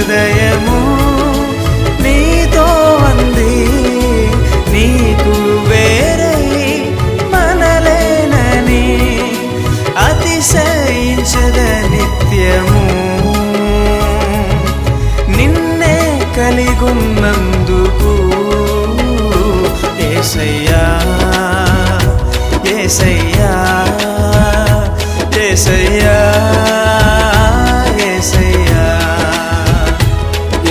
హృదయము నీతో అంది. నీకు వేరై మనలేనని అతిశయించద నిత్యము. నిన్నే కలిగున్నందుకు ఏసయ్యా ఏసయ్యా ఏసయ్యా.